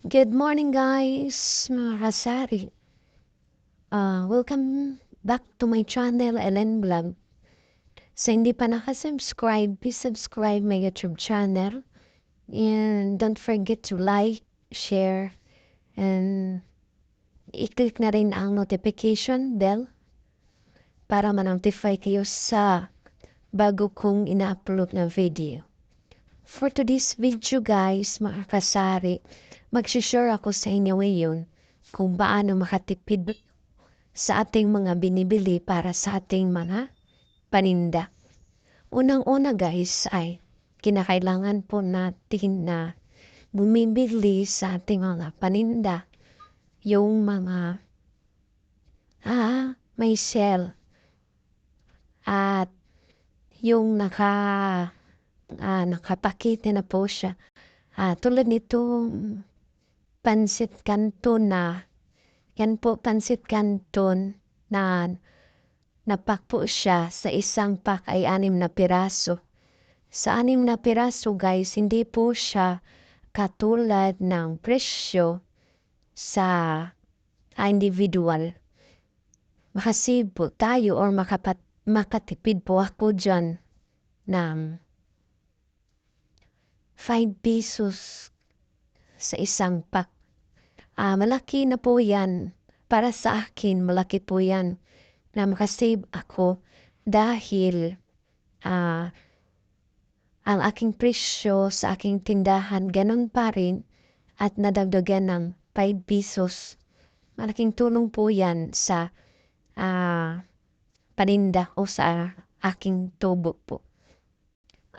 Good morning guys, mga kasari. Uh, welcome back to my channel, Ellen Vlog. Sa hindi pa nakasubscribe, please subscribe my YouTube channel. And don't forget to like, share, and i-click na rin ang notification bell para ma-notify kayo sa bago kong ina-upload na video. For today's video guys, mga kasari, Magsishare ako sa inyo ngayon kung paano makatipid sa ating mga binibili para sa ating mga paninda. Unang-una guys ay kinakailangan po natin na bumibili sa ating mga paninda yung mga ah, may sale at yung naka ah, nakapakita na po siya. Ah, tulad nito pansit canton na yan po pansit canton na napak po siya sa isang pack ay anim na piraso. Sa anim na piraso guys, hindi po siya katulad ng presyo sa individual. Makasave po tayo or makapat, makatipid po ako dyan ng 5 pesos sa isang pack. Ah, malaki na po yan. Para sa akin, malaki po yan na makasave ako dahil ah, ang aking presyo sa aking tindahan ganun pa rin at nadagdagan ng 5 pesos. Malaking tulong po yan sa ah, paninda o sa aking tubo po.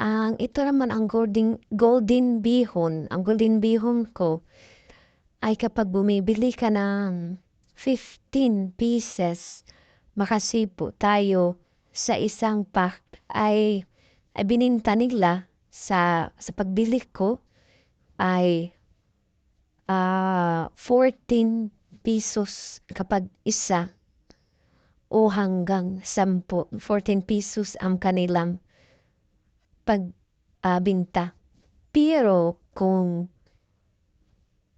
Ang ito naman ang golden, golden bihon. Ang golden bihon ko ay kapag bumibili ka ng 15 pieces, makasipo tayo sa isang pack ay, ay bininta nila sa, sa pagbili ko ay uh, ah, 14 pesos kapag isa o hanggang 10, 14 pesos ang kanilang pagbinta. Uh, Pero kung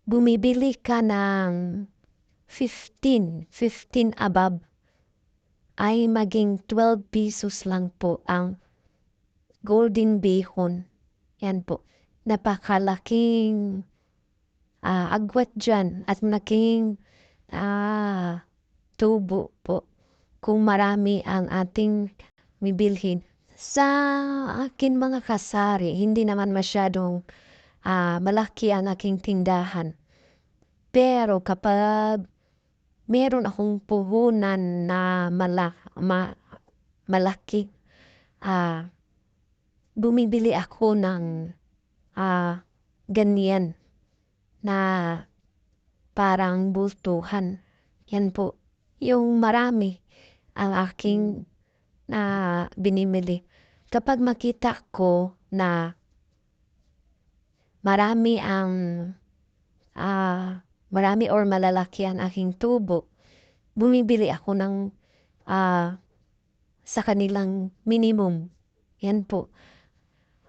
bumibili ka ng 15, 15 above, ay maging 12 pesos lang po ang golden bacon. Yan po. Napakalaking uh, agwat dyan at malaking uh, tubo po kung marami ang ating bibilhin. Sa akin mga kasari, hindi naman masyadong uh, malaki ang aking tindahan. Pero kapag meron akong puhunan na malak, ma, malaki, uh, bumibili ako ng uh, ganyan na parang bultuhan. Yan po, yung marami ang aking na binimili kapag makita ko na marami ang uh, marami or malalaki ang aking tubo, bumibili ako ng uh, sa kanilang minimum. Yan po.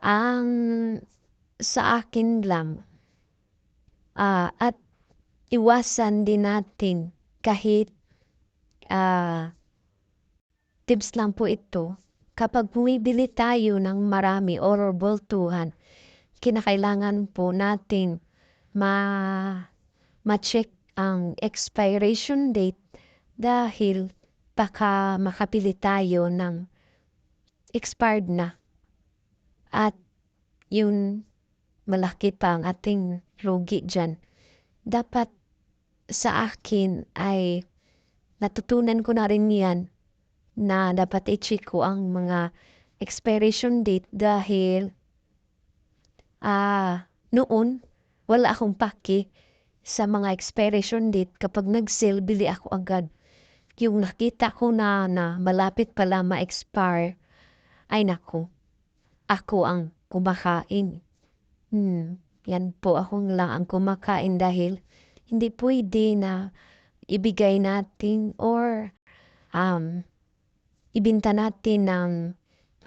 Ang sa akin lang uh, at iwasan din natin kahit uh, tips lang po ito kapag bumibili tayo ng marami or bultuhan, kinakailangan po natin ma ma-check ang expiration date dahil baka makapili tayo ng expired na. At yun, malaki pa ang ating rugi dyan. Dapat sa akin ay natutunan ko na rin yan na dapat i-check ko ang mga expiration date dahil ah, noon wala akong paki sa mga expiration date kapag nag-sale bili ako agad. Yung nakita ko na na malapit pala ma-expire ay nako ako ang kumakain. Hmm, yan po ako lang ang kumakain dahil hindi pwede na ibigay natin or um, ibinta natin ng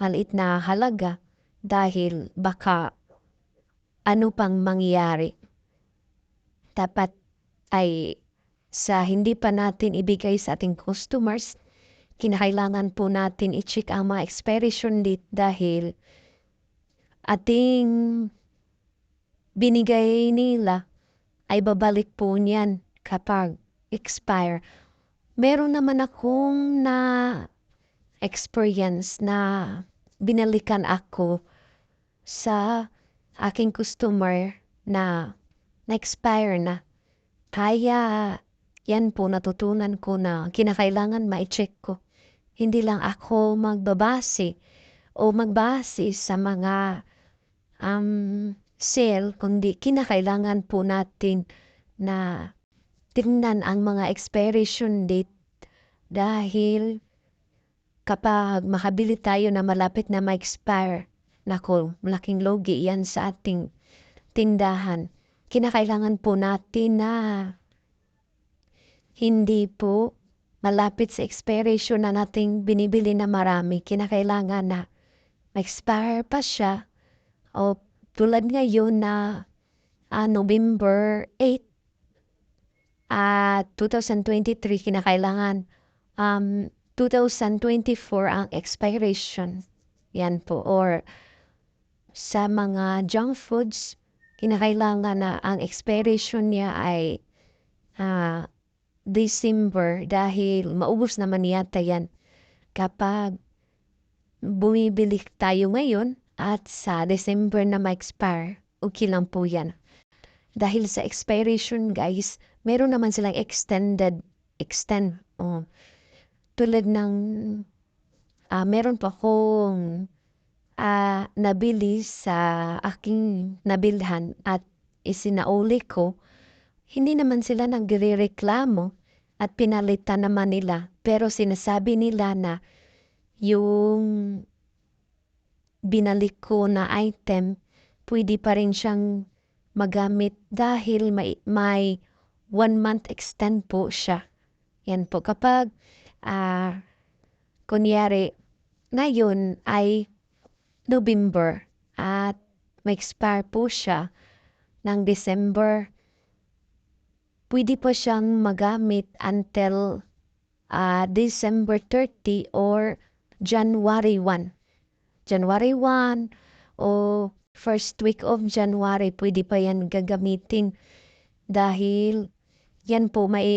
maliit na halaga dahil baka ano pang mangyari. dapat ay sa hindi pa natin ibigay sa ating customers, kinakailangan po natin i-check ang mga expiration date dahil ating binigay nila ay babalik po niyan kapag expire. Meron naman akong na experience na binalikan ako sa aking customer na na-expire na. Kaya yan po natutunan ko na kinakailangan ma-check ko. Hindi lang ako magbabase o magbase sa mga um, sale, kundi kinakailangan po natin na tingnan ang mga expiration date dahil kapag makabili tayo na malapit na ma-expire, nako, malaking logi yan sa ating tindahan. Kinakailangan po natin na hindi po malapit sa expiration na nating binibili na marami. Kinakailangan na ma-expire pa siya o tulad ngayon na ah, November 8 at 2023 kinakailangan um, 2024 ang expiration. Yan po. Or sa mga junk foods, kinakailangan na ang expiration niya ay ah, December dahil maubos naman yata yan kapag bumibili tayo ngayon at sa December na ma-expire, okay lang po yan. Dahil sa expiration guys, meron naman silang extended, extend, oh, tulad ng, ah, meron pa akong ah, nabili sa aking nabilhan at isinauli ko, hindi naman sila nagre-reklamo at pinalitan naman nila. Pero sinasabi nila na yung binalik ko na item, pwede pa rin siyang magamit dahil may, may one month extend po siya. Yan po. Kapag, ah, kunyari, ngayon ay November at may expire po siya ng December, pwede po siyang magamit until ah, December 30 or January 1. January 1 o first week of January, pwede pa yan gagamitin dahil yan po may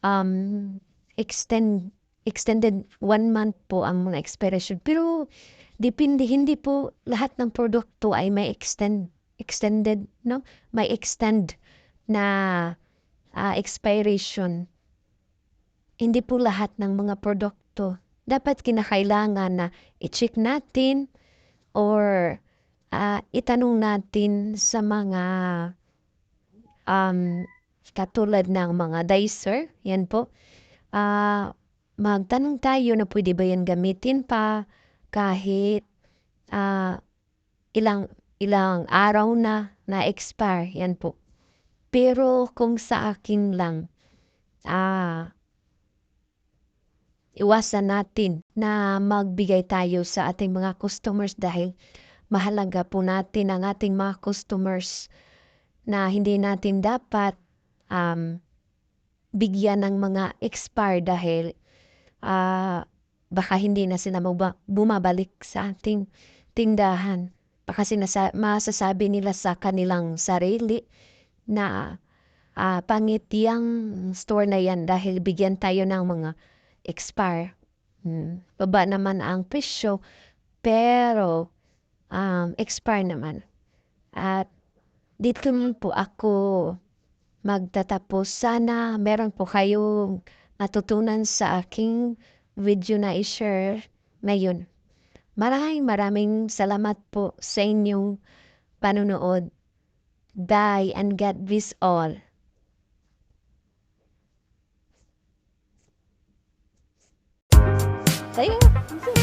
um, extend extended one month po ang mga expiration. Pero depende, hindi po lahat ng produkto ay may extend extended, no? May extend na ah, expiration. Hindi po lahat ng mga produkto. Dapat kinakailangan na i-check natin or ah, itanong natin sa mga um, katulad ng mga dicer, yan po. Ah, magtanong tayo na pwede ba yan gamitin pa kahit ah, ilang ilang araw na na-expire, yan po. Pero kung sa akin lang, ah, iwasan natin na magbigay tayo sa ating mga customers dahil mahalaga po natin ang ating mga customers na hindi natin dapat um, bigyan ng mga expire dahil ah, baka hindi na sila maba- bumabalik sa ating tindahan. Baka sinasa- masasabi nila sa kanilang sarili na ah, pangit yung store na yan dahil bigyan tayo ng mga expire. Hmm. Baba naman ang presyo pero um, expire naman. At dito po ako magtatapos. Sana meron po kayong natutunan sa aking video na i-share ngayon. Maraming maraming salamat po sa inyong panunood. Bye and God bless all. Tayo.